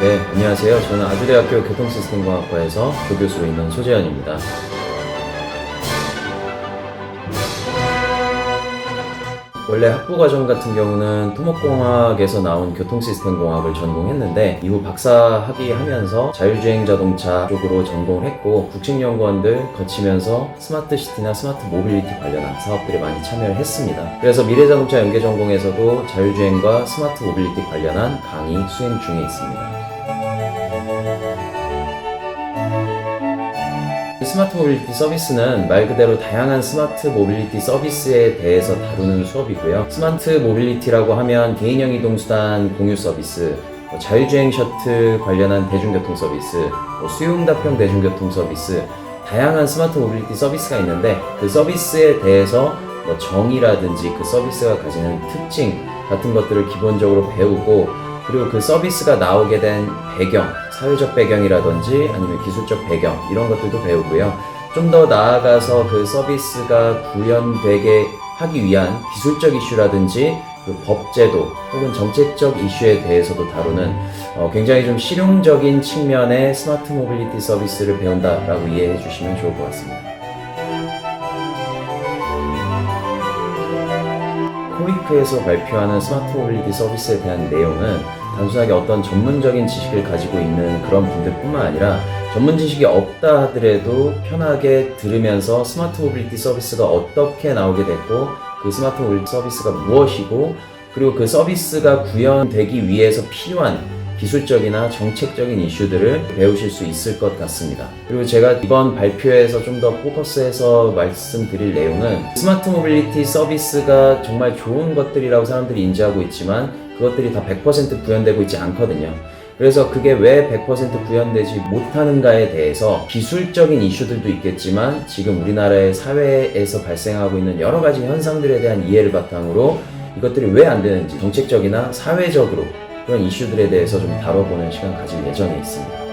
네, 안녕하세요. 저는 아주대학교 교통시스템공학과에서 교교수로 있는 소재현입니다. 원래 학부과정 같은 경우는 토목공학에서 나온 교통시스템공학을 전공했는데 이후 박사 학위 하면서 자율주행 자동차 쪽으로 전공을 했고 국책연구원들 거치면서 스마트시티나 스마트 모빌리티 관련한 사업들에 많이 참여를 했습니다. 그래서 미래자동차 연계전공에서도 자율주행과 스마트 모빌리티 관련한 강의 수행 중에 있습니다. 스마트 모빌리티 서비스는 말 그대로 다양한 스마트 모빌리티 서비스에 대해서 다루는 수업이고요. 스마트 모빌리티라고 하면 개인형 이동수단 공유 서비스, 뭐 자율주행 셔틀 관련한 대중교통 서비스, 뭐 수요응답형 대중교통 서비스, 다양한 스마트 모빌리티 서비스가 있는데 그 서비스에 대해서 뭐 정의라든지 그 서비스가 가지는 특징 같은 것들을 기본적으로 배우고 그리고 그 서비스가 나오게 된 배경, 사회적 배경이라든지 아니면 기술적 배경 이런 것들도 배우고요. 좀 더 나아가서 그 서비스가 구현되게 하기 위한 기술적 이슈라든지 그 법제도 혹은 정책적 이슈에 대해서도 다루는 어, 굉장히 좀 실용적인 측면의 스마트 모빌리티 서비스를 배운다라고 이해해 주시면 좋을 것 같습니다. 코이크에서 발표하는 스마트 모빌리티 서비스에 대한 내용은 단순하게 어떤 전문적인 지식을 가지고 있는 그런 분들뿐만 아니라 전문 지식이 없다 하더라도 편하게 들으면서 스마트 모빌리티 서비스가 어떻게 나오게 됐고 그 스마트 모빌리티 서비스가 무엇이고 그리고 그 서비스가 구현되기 위해서 필요한 기술적이나 정책적인 이슈들을 배우실 수 있을 것 같습니다. 그리고 제가 이번 발표에서 좀 더 포커스해서 말씀드릴 내용은 스마트 모빌리티 서비스가 정말 좋은 것들이라고 사람들이 인지하고 있지만 그것들이 다 100% 구현되고 있지 않거든요. 그래서 그게 왜 100% 구현되지 못하는가에 대해서 기술적인 이슈들도 있겠지만 지금 우리나라의 사회에서 발생하고 있는 여러 가지 현상들에 대한 이해를 바탕으로 이것들이 왜 안 되는지 정책적이나 사회적으로 그런 이슈들에 대해서 좀 다뤄보는 시간 가질 예정에 있습니다.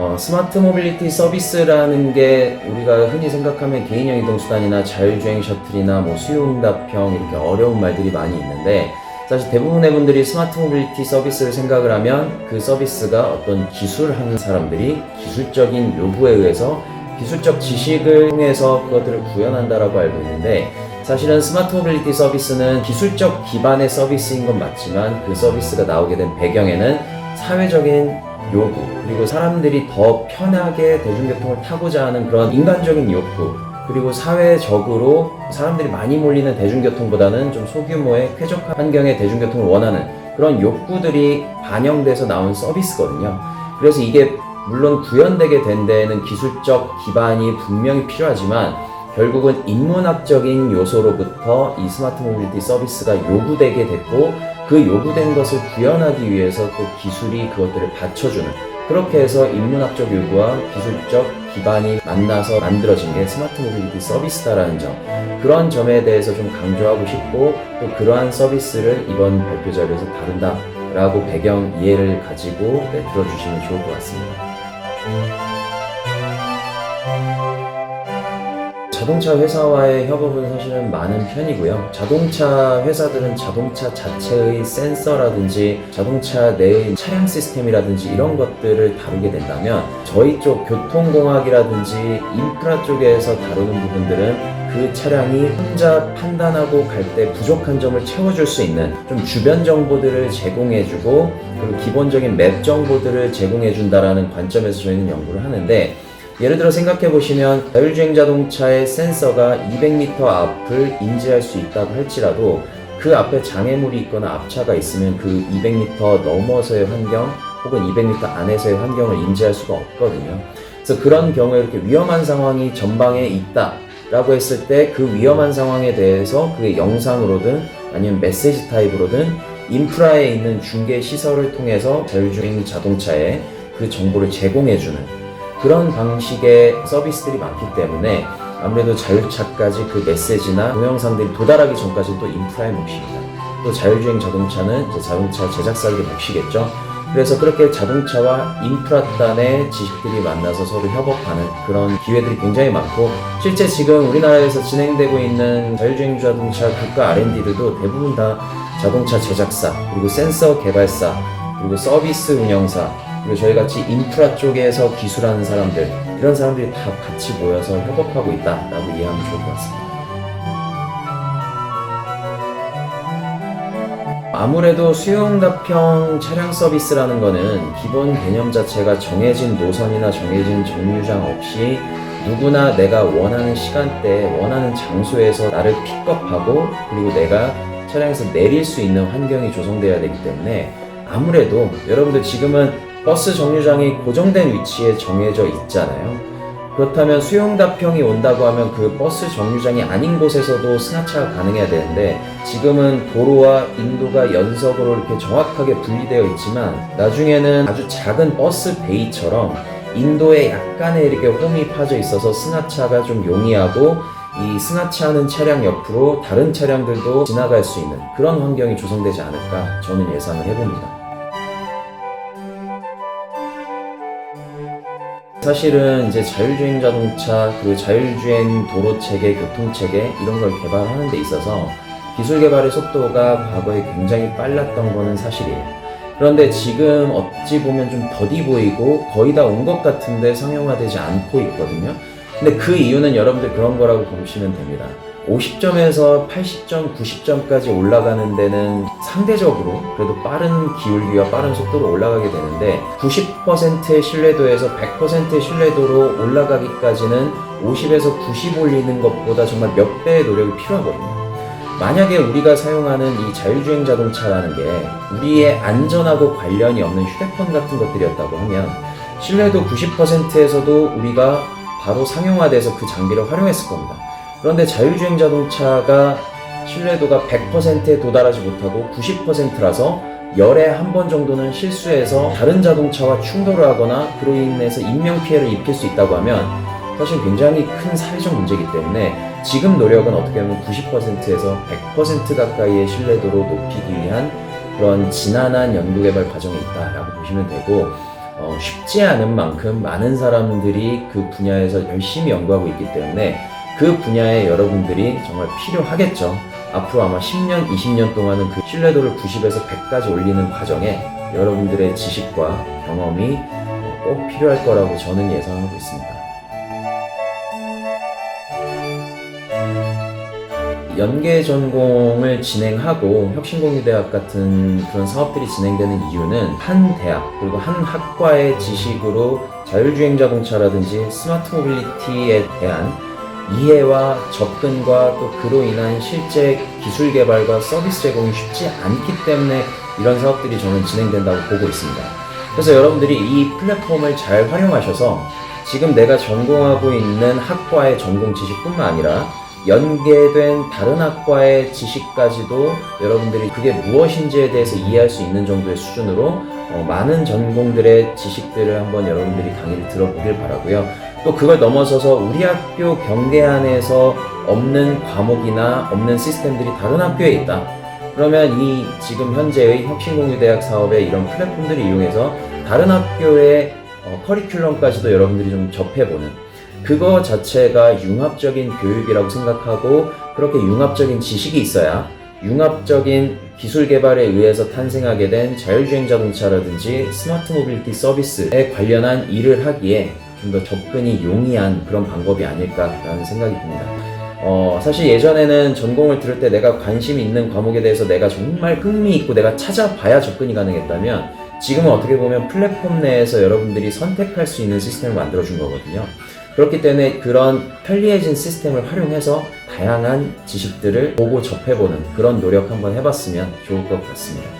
어, 스마트 모빌리티 서비스라는 게 우리가 흔히 생각하면 개인형 이동수단이나 자율주행 셔틀이나 뭐 수요응답형 이렇게 어려운 말들이 많이 있는데 사실 대부분의 분들이 스마트 모빌리티 서비스를 생각을 하면 그 서비스가 어떤 기술하는 사람들이 기술적인 요구에 의해서 기술적 지식을 통해서 그것들을 구현한다라고 알고 있는데 사실은 스마트 모빌리티 서비스는 기술적 기반의 서비스인 건 맞지만 그 서비스가 나오게 된 배경에는 사회적인 요구 그리고 사람들이 더 편하게 대중교통을 타고자 하는 그런 인간적인 욕구 그리고 사회적으로 사람들이 많이 몰리는 대중교통보다는 좀 소규모의 쾌적한 환경의 대중교통을 원하는 그런 욕구들이 반영돼서 나온 서비스거든요. 그래서 이게 물론 구현되게 된 데에는 기술적 기반이 분명히 필요하지만 결국은 인문학적인 요소로부터 이 스마트 모빌리티 서비스가 요구되게 됐고 그 요구된 것을 구현하기 위해서 또 기술이 그것들을 받쳐주는 그렇게 해서 인문학적 요구와 기술적 기반이 만나서 만들어진 게 스마트 모빌리티 서비스다라는 점 그런 점에 대해서 좀 강조하고 싶고 또 그러한 서비스를 이번 발표 자료에서 다룬다라고 배경 이해를 가지고 네, 들어주시면 좋을 것 같습니다. 자동차 회사와의 협업은 사실은 많은 편이고요. 자동차 회사들은 자동차 자체의 센서라든지 자동차 내의 차량 시스템이라든지 이런 것들을 다루게 된다면 저희 쪽 교통공학이라든지 인프라 쪽에서 다루는 부분들은 그 차량이 혼자 판단하고 갈 때 부족한 점을 채워줄 수 있는 좀 주변 정보들을 제공해주고 그리고 기본적인 맵 정보들을 제공해준다라는 관점에서 저희는 연구를 하는데 예를 들어 생각해 보시면 자율주행 자동차의 센서가 200m 앞을 인지할 수 있다고 할지라도 그 앞에 장애물이 있거나 앞차가 있으면 그 200m 넘어서의 환경 혹은 200m 안에서의 환경을 인지할 수가 없거든요. 그래서 그런 경우에 이렇게 위험한 상황이 전방에 있다 라고 했을 때 그 위험한 상황에 대해서 그게 영상으로든 아니면 메시지 타입으로든 인프라에 있는 중개 시설을 통해서 자율주행 자동차에 그 정보를 제공해주는 그런 방식의 서비스들이 많기 때문에 아무래도 자율차까지 그 메시지나 동영상들이 도달하기 전까지 또 인프라의 몫입니다. 또 자율주행 자동차는 자동차 제작사들의 몫이겠죠. 그래서 그렇게 자동차와 인프라 단의 지식들이 만나서 서로 협업하는 그런 기회들이 굉장히 많고 실제 지금 우리나라에서 진행되고 있는 자율주행 자동차 국가 R&D들도 대부분 다 자동차 제작사, 그리고 센서 개발사, 그리고 서비스 운영사, 그리고 저희 같이 인프라 쪽에서 기술하는 사람들, 이런 사람들이 다 같이 모여서 협업하고 있다라고 이해하면 좋을 것 같습니다. 아무래도 수요응답형 차량 서비스라는 거는 기본 개념 자체가 정해진 노선이나 정해진 정류장 없이 누구나 내가 원하는 시간대에 원하는 장소에서 나를 픽업하고 그리고 내가 차량에서 내릴 수 있는 환경이 조성되어야 되기 때문에 아무래도 여러분들 지금은 버스 정류장이 고정된 위치에 정해져 있잖아요. 그렇다면 수용답형이 온다고 하면 그 버스 정류장이 아닌 곳에서도 승하차가 가능해야 되는데 지금은 도로와 인도가 연석으로 이렇게 정확하게 분리되어 있지만 나중에는 아주 작은 버스 베이처럼 인도에 약간의 이렇게 홈이 파져 있어서 승하차가 좀 용이하고 이 승하차하는 차량 옆으로 다른 차량들도 지나갈 수 있는 그런 환경이 조성되지 않을까 저는 예상을 해봅니다. 사실은 이제 자율주행 자동차 그리고 자율주행 도로 체계, 교통 체계 이런 걸 개발하는 데 있어서 기술 개발의 속도가 과거에 굉장히 빨랐던 거는 사실이에요. 그런데 지금 어찌 보면 좀 더디 보이고 거의 다 온 것 같은데 상용화되지 않고 있거든요. 근데 그 이유는 여러분들 그런 거라고 보시면 됩니다. 50점에서 80점, 90점까지 올라가는 데는 상대적으로 그래도 빠른 기울기와 빠른 속도로 올라가게 되는데 90%의 신뢰도에서 100%의 신뢰도로 올라가기까지는 50에서 90 올리는 것보다 정말 몇 배의 노력이 필요하거든요. 만약에 우리가 사용하는 이 자율주행 자동차라는 게 우리의 안전하고 관련이 없는 휴대폰 같은 것들이었다고 하면 신뢰도 90%에서도 우리가 바로 상용화돼서 그 장비를 활용했을 겁니다. 그런데 자율주행 자동차가 신뢰도가 100%에 도달하지 못하고 90%라서 열에 한 번 정도는 실수해서 다른 자동차와 충돌을 하거나 그로 인해서 인명피해를 입힐 수 있다고 하면 사실 굉장히 큰 사회적 문제이기 때문에 지금 노력은 어떻게 보면 90%에서 100% 가까이의 신뢰도로 높이기 위한 그런 지난한 연구개발 과정이 있다라고 보시면 되고 어, 쉽지 않은 만큼 많은 사람들이 그 분야에서 열심히 연구하고 있기 때문에 그 분야에 여러분들이 정말 필요하겠죠. 앞으로 아마 10년, 20년 동안은 그 신뢰도를 90에서 100까지 올리는 과정에 여러분들의 지식과 경험이 어, 꼭 필요할 거라고 저는 예상하고 있습니다. 연계 전공을 진행하고 혁신공유대학 같은 그런 사업들이 진행되는 이유는 한 대학 그리고 한 학과의 지식으로 자율주행 자동차라든지 스마트 모빌리티에 대한 이해와 접근과 또 그로 인한 실제 기술 개발과 서비스 제공이 쉽지 않기 때문에 이런 사업들이 저는 진행된다고 보고 있습니다. 그래서 여러분들이 이 플랫폼을 잘 활용하셔서 지금 내가 전공하고 있는 학과의 전공 지식뿐만 아니라 연계된 다른 학과의 지식까지도 여러분들이 그게 무엇인지에 대해서 이해할 수 있는 정도의 수준으로 어, 많은 전공들의 지식들을 한번 여러분들이 강의를 들어보길 바라고요. 또 그걸 넘어서서 우리 학교 경계 안에서 없는 과목이나 없는 시스템들이 다른 학교에 있다. 그러면 이 지금 현재의 혁신공유대학 사업의 이런 플랫폼들을 이용해서 다른 학교의 어, 커리큘럼까지도 여러분들이 좀 접해보는 그거 자체가 융합적인 교육이라고 생각하고 그렇게 융합적인 지식이 있어야 융합적인 기술 개발에 의해서 탄생하게 된 자율주행 자동차라든지 스마트 모빌리티 서비스에 관련한 일을 하기에 좀 더 접근이 용이한 그런 방법이 아닐까라는 생각이 듭니다. 어, 사실 예전에는 전공을 들을 때 내가 관심 있는 과목에 대해서 내가 정말 흥미 있고 내가 찾아봐야 접근이 가능했다면 지금은 어떻게 보면 플랫폼 내에서 여러분들이 선택할 수 있는 시스템을 만들어준 거거든요. 그렇기 때문에 그런 편리해진 시스템을 활용해서 다양한 지식들을 보고 접해보는 그런 노력 한번 해봤으면 좋을 것 같습니다.